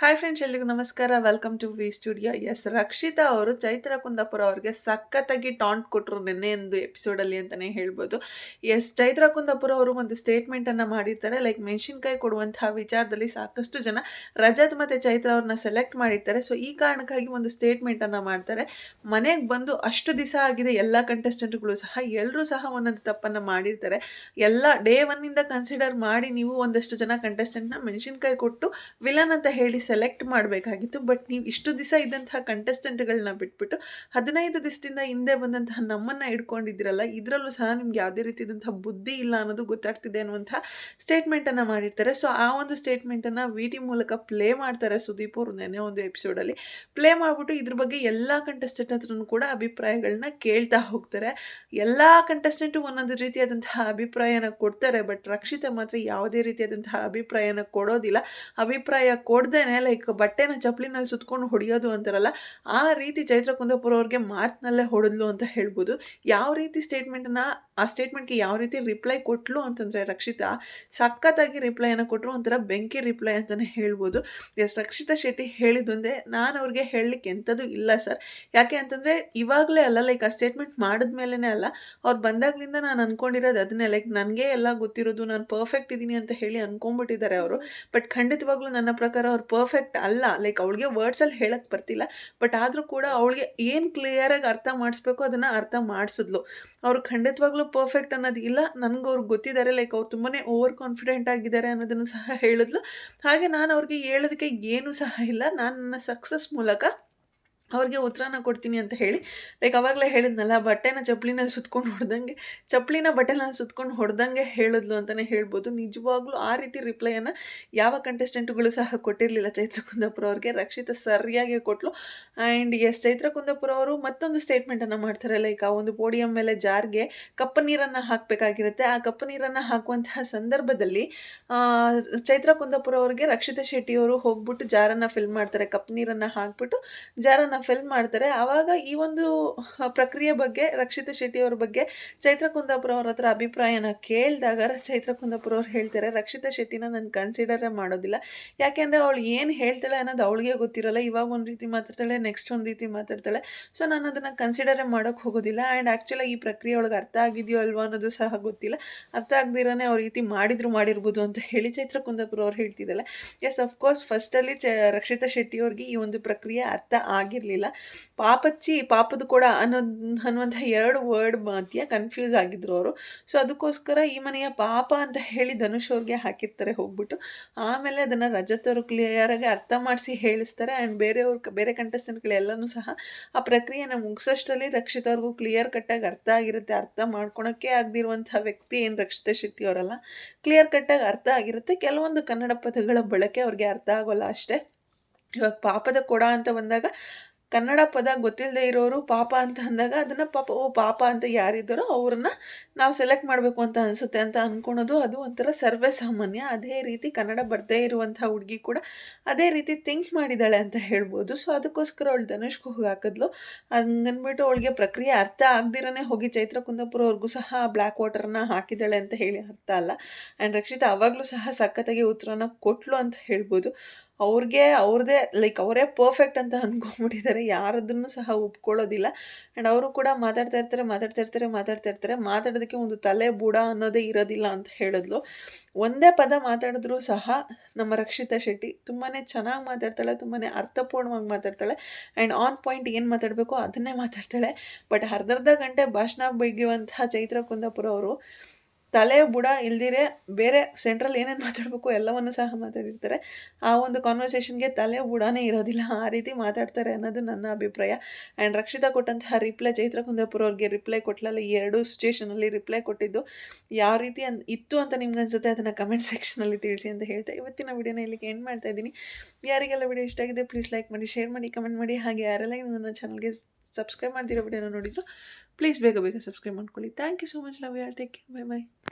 Hi friends ಎಲ್ರಿಗೂ ನಮಸ್ಕಾರ. Welcome to V studio S Rakshita ಅವರು ಚೈತ್ರ ಕುಂದಾಪುರ ಅವರಿಗೆ ಸಖತ್ತಾಗಿ ಟಾಂಟ್ ಕೊಟ್ಟರು ನಿನ್ನೆ ಒಂದು ಎಪಿಸೋಡಲ್ಲಿ ಅಂತಲೇ ಹೇಳ್ಬೋದು. ಎಸ್ ಚೈತ್ರ ಕುಂದಾಪುರ ಅವರು ಒಂದು ಸ್ಟೇಟ್ಮೆಂಟನ್ನು ಮಾಡಿರ್ತಾರೆ. ಲೈಕ್ ಮೆಣಸಿನ್ಕಾಯಿ ಕೊಡುವಂತಹ ವಿಚಾರದಲ್ಲಿ ಸಾಕಷ್ಟು ಜನ ರಜತ್ ಮತ್ತು ಚೈತ್ರ ಅವ್ರನ್ನ ಸೆಲೆಕ್ಟ್ ಮಾಡಿರ್ತಾರೆ. ಸೊ ಈ ಕಾರಣಕ್ಕಾಗಿ ಒಂದು ಸ್ಟೇಟ್ಮೆಂಟನ್ನು ಮಾಡ್ತಾರೆ. ಮನೆಗೆ ಬಂದು ಅಷ್ಟು ದಿವಸ ಆಗಿದೆ, ಎಲ್ಲ ಕಂಟೆಸ್ಟೆಂಟ್ಗಳು ಸಹ ಎಲ್ಲರೂ ಸಹ ಒಂದೊಂದು ತಪ್ಪನ್ನು ಮಾಡಿರ್ತಾರೆ. ಎಲ್ಲ ಡೇ ಒನ್ನಿಂದ ಕನ್ಸಿಡರ್ ಮಾಡಿ ನೀವು ಒಂದಷ್ಟು ಜನ ಕಂಟೆಸ್ಟೆಂಟ್ನ ಮೆಣಸಿನ್ಕಾಯಿ ಕೊಟ್ಟು ವಿಲನ್ ಅಂತ ಹೇಳಿ ಸೆಲೆಕ್ಟ್ ಮಾಡಬೇಕಾಗಿತ್ತು ಬಟ್ ನೀವು ಇಷ್ಟು ದಿವಸ ಇದ್ದಂತಹ ಕಂಟೆಸ್ಟೆಂಟ್ಗಳನ್ನ ಬಿಟ್ಬಿಟ್ಟು ಹದಿನೈದು ದಿವಸದಿಂದ ಹಿಂದೆ ಬಂದಂತಹ ನಮ್ಮನ್ನು ಇಟ್ಕೊಂಡಿದ್ದೀರಲ್ಲ ಇದರಲ್ಲೂ ಸಹ ನಿಮ್ಗೆ ಯಾವುದೇ ರೀತಿಯಾದಂತಹ ಬುದ್ಧಿ ಇಲ್ಲ ಅನ್ನೋದು ಗೊತ್ತಾಗ್ತಿದೆ ಅನ್ನುವಂಥ ಸ್ಟೇಟ್ಮೆಂಟನ್ನು ಮಾಡಿರ್ತಾರೆ. ಸೊ ಆ ಒಂದು ಸ್ಟೇಟ್ಮೆಂಟನ್ನು ವಿ ಟಿ ಮೂಲಕ ಪ್ಲೇ ಮಾಡ್ತಾರೆ ಸುದೀಪ್ ಅವರು ನೆನೆ ಒಂದು ಎಪಿಸೋಡಲ್ಲಿ ಪ್ಲೇ ಮಾಡಿಬಿಟ್ಟು ಇದ್ರ ಬಗ್ಗೆ ಎಲ್ಲ ಕಂಟೆಸ್ಟೆಂಟ್ ಹತ್ರನೂ ಕೂಡ ಅಭಿಪ್ರಾಯಗಳನ್ನ ಕೇಳ್ತಾ ಹೋಗ್ತಾರೆ. ಎಲ್ಲ ಕಂಟೆಸ್ಟೆಂಟು ಒಂದೊಂದು ರೀತಿಯಾದಂತಹ ಅಭಿಪ್ರಾಯನ ಕೊಡ್ತಾರೆ ಬಟ್ ರಕ್ಷಿತ ಮಾತ್ರ ಯಾವುದೇ ರೀತಿಯಾದಂತಹ ಅಭಿಪ್ರಾಯನ ಕೊಡೋದಿಲ್ಲ. ಅಭಿಪ್ರಾಯ ಕೊಡ್ದೇನೆ ಲೈಕ್ ಬಟ್ಟೆನ ಚಪ್ಪಲಿನಲ್ಲಿ ಸುತ್ಕೊಂಡು ಹೊಡೆಯೋದು ಅಂತಾರಲ್ಲ, ಆ ರೀತಿ ಚೈತ್ರ ಕುಂದಾಪುರ ಅವ್ರಿಗೆ ಮಾತಿನಲ್ಲೇ ಹೊಡೆದ್ಲು ಅಂತ ಹೇಳ್ಬೋದು. ಯಾವ ರೀತಿ ಸ್ಟೇಟ್ಮೆಂಟನ್ನ ಆ ಸ್ಟೇಟ್ಮೆಂಟ್ಗೆ ಯಾವ ರೀತಿ ರಿಪ್ಲೈ ಕೊಟ್ಲು ಅಂತಂದರೆ ರಕ್ಷಿತಾ, ಸಖತ್ತಾಗಿ ರಿಪ್ಲೈಯನ್ನು ಕೊಟ್ಟರು ಒಂಥರ ಬೆಂಕಿ ರಿಪ್ಲೈ ಅಂತಲೇ ಹೇಳ್ಬೋದು. ಎಸ್, ರಕ್ಷಿತಾ ಶೆಟ್ಟಿ ಹೇಳಿದೊಂದೇ ನಾನು ಅವ್ರಿಗೆ ಹೇಳಲಿಕ್ಕೆ ಎಂಥದ್ದು ಇಲ್ಲ ಸರ್. ಯಾಕೆ ಅಂತಂದರೆ ಇವಾಗಲೇ ಅಲ್ಲ ಲೈಕ್ ಆ ಸ್ಟೇಟ್ಮೆಂಟ್ ಮಾಡಿದ್ಮೇಲೆ ಅಲ್ಲ, ಅವ್ರು ಬಂದಾಗ್ಲಿಂದ ನಾನು ಅನ್ಕೊಂಡಿರೋದು ಅದನ್ನೇ ಲೈಕ್ ನನಗೆ ಎಲ್ಲ ಗೊತ್ತಿರೋದು ನಾನು ಪರ್ಫೆಕ್ಟ್ ಇದ್ದೀನಿ ಅಂತ ಹೇಳಿ ಅನ್ಕೊಂಡ್ಬಿಟ್ಟಿದ್ದಾರೆ ಅವರು. ಬಟ್ ಖಂಡಿತವಾಗ್ಲೂ ನನ್ನ ಪ್ರಕಾರ ಅವ್ರು ಪರ್ಫೆಕ್ಟ್ ಅಲ್ಲ. ಲೈಕ್ ಅವಳಿಗೆ ವರ್ಡ್ಸಲ್ಲಿ ಹೇಳಕ್ಕೆ ಬರ್ತಿಲ್ಲ. ಬಟ್ ಆದರೂ ಕೂಡ ಅವಳಿಗೆ ಏನು ಕ್ಲಿಯರಾಗಿ ಅರ್ಥ ಮಾಡಿಸ್ಬೇಕು ಅದನ್ನು ಅರ್ಥ ಮಾಡಿಸಿದ್ಲು. ಅವ್ರು ಖಂಡಿತವಾಗ್ಲೂ ಪರ್ಫೆಕ್ಟ್ ಅನ್ನೋದು ಇಲ್ಲ. ನನಗೆ ಅವ್ರಿಗೆ ಗೊತ್ತಿದ್ದಾರೆ ಲೈಕ್ ಅವ್ರು ತುಂಬಾ ಓವರ್ ಕಾನ್ಫಿಡೆಂಟ್ ಆಗಿದ್ದಾರೆ ಅನ್ನೋದನ್ನು ಸಹ ಹೇಳಿದ್ಲು. ಹಾಗೆ ನಾನು ಅವ್ರಿಗೆ ಹೇಳೋದಕ್ಕೆ ಏನೂ ಸಹ ಇಲ್ಲ. ನಾನು ನನ್ನ ಸಕ್ಸಸ್ ಮೂಲಕ ಅವ್ರಿಗೆ ಉತ್ತರನ ಕೊಡ್ತೀನಿ ಅಂತ ಹೇಳಿ ಲೈಕ್ ಅವಾಗಲೇ ಹೇಳಿದ್ನಲ್ಲ, ಬಟ್ಟೆನ ಚಪ್ಪಲಿನಲ್ಲಿ ಸುತ್ಕೊಂಡು ಹೊಡೆದಂಗೆ, ಚಪ್ಪಲಿನ ಬಟ್ಟೆನ ಸುತ್ಕೊಂಡು ಹೊಡೆದಂಗೆ ಹೇಳಿದ್ಲು ಅಂತಲೇ ಹೇಳ್ಬೋದು. ನಿಜವಾಗ್ಲೂ ಆ ರೀತಿ ರಿಪ್ಲೈಯನ್ನು ಯಾವ ಕಂಟೆಸ್ಟೆಂಟ್ಗಳು ಸಹ ಕೊಟ್ಟಿರಲಿಲ್ಲ ಚೈತ್ರ ಕುಂದಾಪುರ ಅವ್ರಿಗೆ. ರಕ್ಷಿತ ಸರಿಯಾಗಿ ಕೊಟ್ಲು. ಆ್ಯಂಡ್ ಎಸ್ ಚೈತ್ರ ಕುಂದಾಪುರ ಅವರು ಮತ್ತೊಂದು ಸ್ಟೇಟ್ಮೆಂಟನ್ನು ಮಾಡ್ತಾರೆ ಲೈಕ್ ಆ ಒಂದು ಪೋಡಿಯಂ ಮೇಲೆ ಜಾರ್ಗೆ ಕಪ್ಪು ನೀರನ್ನು ಹಾಕಬೇಕಾಗಿರುತ್ತೆ. ಆ ಕಪ್ಪು ನೀರನ್ನು ಹಾಕುವಂತಹ ಸಂದರ್ಭದಲ್ಲಿ ಚೈತ್ರ ಕುಂದಾಪುರ ಅವ್ರಿಗೆ ರಕ್ಷಿತ ಶೆಟ್ಟಿಯವರು ಹೋಗ್ಬಿಟ್ಟು ಜಾರನ್ನು ಫಿಲ್ ಮಾಡ್ತಾರೆ. ಕಪ್ಪು ನೀರನ್ನು ಹಾಕ್ಬಿಟ್ಟು ಜಾರನ್ನು ಫಿಲ್ಮ್ ಮಾಡ್ತಾರೆ. ಆವಾಗ ಈ ಒಂದು ಪ್ರಕ್ರಿಯೆ ಬಗ್ಗೆ ರಕ್ಷಿತ ಶೆಟ್ಟಿ ಅವ್ರ ಬಗ್ಗೆ ಚೈತ್ರ ಕುಂದಾಪುರ ಅವ್ರ ಹತ್ರ ಅಭಿಪ್ರಾಯನ ಕೇಳಿದಾಗ ಚೈತ್ರ ಕುಂದಾಪುರ ಅವ್ರು ಹೇಳ್ತಾರೆ, ರಕ್ಷಿತಾ ಶೆಟ್ಟಿನ ನಾನು ಕನ್ಸಿಡರೇ ಮಾಡೋದಿಲ್ಲ. ಯಾಕೆಂದರೆ ಅವಳು ಏನು ಹೇಳ್ತಾಳೆ ಅನ್ನೋದು ಅವಳಿಗೆ ಗೊತ್ತಿರಲ್ಲ. ಇವಾಗ ಒಂದು ರೀತಿ ಮಾತಾಡ್ತಾಳೆ ನೆಕ್ಸ್ಟ್ ಒಂದು ರೀತಿ ಮಾತಾಡ್ತಾಳೆ. ಸೊ ನಾನು ಅದನ್ನು ಕನ್ಸಿಡರೇ ಮಾಡೋಕ್ಕೆ ಹೋಗೋದಿಲ್ಲ. ಆ್ಯಂಡ್ ಆ್ಯಕ್ಚುಲಾಗಿ ಈ ಪ್ರಕ್ರಿಯೆ ಒಳಗೆ ಅರ್ಥ ಆಗಿದೆಯೋ ಅಲ್ವಾ ಅನ್ನೋದು ಸಹ ಗೊತ್ತಿಲ್ಲ. ಅರ್ಥ ಆಗದಿರನೇ ಅವ್ರ ರೀತಿ ಮಾಡಿದ್ರು ಮಾಡಿರ್ಬೋದು ಅಂತ ಹೇಳಿ ಚೈತ್ರ ಕುಂದಾಪುರ ಅವ್ರು ಹೇಳ್ತಿದ್ದಲ್ಲ ಎಸ್ ಅಫ್ಕೋರ್ಸ್ ಫಸ್ಟಲ್ಲಿ ಚ, ರಕ್ಷಿತಾ ಶೆಟ್ಟಿ ಅವ್ರಿಗೆ ಈ ಒಂದು ಪ್ರಕ್ರಿಯೆ ಅರ್ಥ ಆಗಿರಲಿಲ್ಲ ಇರಲಿಲ್ಲ ಪಾಪಚ್ಚಿ ಪಾಪದ ಕೂಡ ಅನ್ನೋ ಅನ್ನುವಂಥ ಎರಡು ವರ್ಡ್ ಮಧ್ಯ ಕನ್ಫ್ಯೂಸ್ ಆಗಿದ್ರು ಅವರು. ಸೊ ಅದಕ್ಕೋಸ್ಕರ ಈ ಮನೆಯ ಪಾಪ ಅಂತ ಹೇಳಿ ಧನುಷ್ ಅವ್ರಿಗೆ ಹಾಕಿರ್ತಾರೆ ಹೋಗ್ಬಿಟ್ಟು. ಆಮೇಲೆ ಅದನ್ನು ರಜತ್ ಅವರು ಕ್ಲಿಯರಾಗಿ ಅರ್ಥ ಮಾಡಿಸಿ ಹೇಳಿಸ್ತಾರೆ. ಆ್ಯಂಡ್ ಬೇರೆಯವ್ರ ಬೇರೆ ಕಂಟೆಸ್ಟೆಂಟ್ಗಳೆಲ್ಲನೂ ಸಹ ಆ ಪ್ರಕ್ರಿಯೆನ ಮುಗಿಸೋಷ್ಟರಲ್ಲಿ ರಕ್ಷಿತವ್ರಿಗೂ ಕ್ಲಿಯರ್ ಕಟ್ಟಾಗಿ ಅರ್ಥ ಆಗಿರುತ್ತೆ. ಅರ್ಥ ಮಾಡ್ಕೊಳಕ್ಕೆ ಆಗದಿರುವಂಥ ವ್ಯಕ್ತಿ ಏನು ರಕ್ಷಿತಾ ಶೆಟ್ಟಿ ಅವರಲ್ಲ. ಕ್ಲಿಯರ್ ಕಟ್ಟಾಗಿ ಅರ್ಥ ಆಗಿರುತ್ತೆ. ಕೆಲವೊಂದು ಕನ್ನಡ ಪದಗಳ ಬಳಕೆ ಅವ್ರಿಗೆ ಅರ್ಥ ಆಗೋಲ್ಲ ಅಷ್ಟೇ. ಇವಾಗ ಪಾಪದ ಕೊಡ ಅಂತ ಬಂದಾಗ ಕನ್ನಡ ಪದ ಗೊತ್ತಿಲ್ಲದೆ ಇರೋರು ಪಾಪ ಅಂತ ಅಂದಾಗ ಅದನ್ನು ಪಾಪ, ಓ ಪಾಪ ಅಂತ ಯಾರಿದ್ದಾರೋ ಅವ್ರನ್ನ ನಾವು ಸೆಲೆಕ್ಟ್ ಮಾಡಬೇಕು ಅಂತ ಅನಿಸುತ್ತೆ ಅಂತ ಅಂದ್ಕೊಳೋದು ಅದು ಒಂಥರ ಸರ್ವೇ ಸಾಮಾನ್ಯ. ಅದೇ ರೀತಿ ಕನ್ನಡ ಬರದೇ ಇರುವಂಥ ಹುಡುಗಿ ಕೂಡ ಅದೇ ರೀತಿ ಥಿಂಕ್ ಮಾಡಿದ್ದಾಳೆ ಅಂತ ಹೇಳ್ಬೋದು. ಸೊ ಅದಕ್ಕೋಸ್ಕರ ಅವಳು ಧನುಷ್ಗೆ ಹೋಗಿ ಹಾಕಿದ್ಲು. ಹಂಗನ್ಬಿಟ್ಟು ಅವಳಿಗೆ ಪ್ರಕ್ರಿಯೆ ಅರ್ಥ ಆಗದಿರನೇ ಹೋಗಿ ಚೈತ್ರ ಕುಂದಾಪುರ ಅವ್ರಿಗೂ ಸಹ ಬ್ಲ್ಯಾಕ್ ವಾಟರ್ನ ಹಾಕಿದ್ದಾಳೆ ಅಂತ ಹೇಳಿ ಅರ್ಥ ಅಲ್ಲ. ಆ್ಯಂಡ್ ರಕ್ಷಿತಾ ಅವಾಗಲೂ ಸಹ ಸಖತ್ತಾಗಿ ಉತ್ತರನ ಕೊಟ್ಲು ಅಂತ ಹೇಳ್ಬೋದು. ಅವ್ರಿಗೆ ಅವ್ರದೇ ಲೈಕ್ ಅವರೇ ಪರ್ಫೆಕ್ಟ್ ಅಂತ ಅಂದ್ಕೊಂಬಿಟ್ಟಿದ್ದಾರೆ ಯಾರದನ್ನು ಸಹ ಒಪ್ಕೊಳ್ಳೋದಿಲ್ಲ. ಆ್ಯಂಡ್ ಅವರು ಕೂಡ ಮಾತಾಡ್ತಾ ಇರ್ತಾರೆ ಮಾತಾಡ್ತಾ ಇರ್ತಾರೆ ಮಾತಾಡ್ತಾ ಇರ್ತಾರೆ. ಮಾತಾಡೋದಕ್ಕೆ ಒಂದು ತಲೆ ಬುಡ ಅನ್ನೋದೇ ಇರೋದಿಲ್ಲ ಅಂತ ಹೇಳಿದ್ಲು. ಒಂದೇ ಪದ ಮಾತಾಡಿದ್ರೂ ಸಹ ನಮ್ಮ ರಕ್ಷಿತಾ ಶೆಟ್ಟಿ ತುಂಬಾ ಚೆನ್ನಾಗಿ ಮಾತಾಡ್ತಾಳೆ ತುಂಬಾ ಅರ್ಥಪೂರ್ಣವಾಗಿ ಮಾತಾಡ್ತಾಳೆ. ಆ್ಯಂಡ್ ಆನ್ ಪಾಯಿಂಟ್ ಏನು ಮಾತಾಡಬೇಕು ಅದನ್ನೇ ಮಾತಾಡ್ತಾಳೆ. ಬಟ್ ಅರ್ಧರ್ಧ ಗಂಟೆ ಭಾಷಣ ಬಗೆಯುವಂತಹ ಚೈತ್ರ ಕುಂದಾಪುರ ಅವರು ತಲೆ ಬುಡ ಇಲ್ದಿರೆ ಬೇರೆ ಸೆಂಟ್ರಲ್ ಏನೇನು ಮಾತಾಡಬೇಕು ಎಲ್ಲವನ್ನು ಸಹ ಮಾತಾಡಿರ್ತಾರೆ. ಆ ಒಂದು ಕಾನ್ವರ್ಸೇಷನ್ಗೆ ತಲೆ ಬುಡನೇ ಇರೋದಿಲ್ಲ. ಆ ರೀತಿ ಮಾತಾಡ್ತಾರೆ ಅನ್ನೋದು ನನ್ನ ಅಭಿಪ್ರಾಯ. ಆ್ಯಂಡ್ ರಕ್ಷಿತಾ ಕೊಟ್ಟಂತಹ ರಿಪ್ಲೈ ಚೈತ್ರ ಕುಂದಾಪುರ ಅವ್ರಿಗೆ ರಿಪ್ಲೈ ಕೊಟ್ಲಲ್ಲ ಈ ಎರಡೂ ಸಿಚುವೇಷನಲ್ಲಿ ರಿಪ್ಲೈ ಕೊಟ್ಟಿದ್ದು ಯಾವ ರೀತಿ ಅನ್, ಇತ್ತು ಅಂತ ನಿಮ್ಗೆ ಅನ್ಸುತ್ತೆ ಅದನ್ನು ಕಮೆಂಟ್ ಸೆಕ್ಷನಲ್ಲಿ ತಿಳಿಸಿ ಅಂತ ಹೇಳ್ತಾ ಇವತ್ತಿನ ವಿಡಿಯೋನ ಇಲ್ಲಿಗೆ ಎಂಡ್ ಮಾಡ್ತಾ ಇದ್ದೀನಿ. ಯಾರಿಗೆಲ್ಲ ವಿಡಿಯೋ ಇಷ್ಟ ಆಗಿದೆ ಪ್ಲೀಸ್ ಲೈಕ್ ಮಾಡಿ ಶೇರ್ ಮಾಡಿ ಕಮೆಂಟ್ ಮಾಡಿ. ಹಾಗೆ ಯಾರೆಲ್ಲ ನನ್ನ ಚಾನಲ್ಗೆ ಸಬ್ಸ್ಕ್ರೈಬ್ ಮಾಡ್ತಿರೋ ವಿಡಿಯೋನ ನೋಡಿದ್ರು ಪ್ಲೀಸ್ ಬೇಗ ಬೇಗ ಸಬ್ಸ್ಕ್ರೈಬ್ ಮಾಡ್ಕೊಳ್ಳಿ thank you so much love you all take care bye bye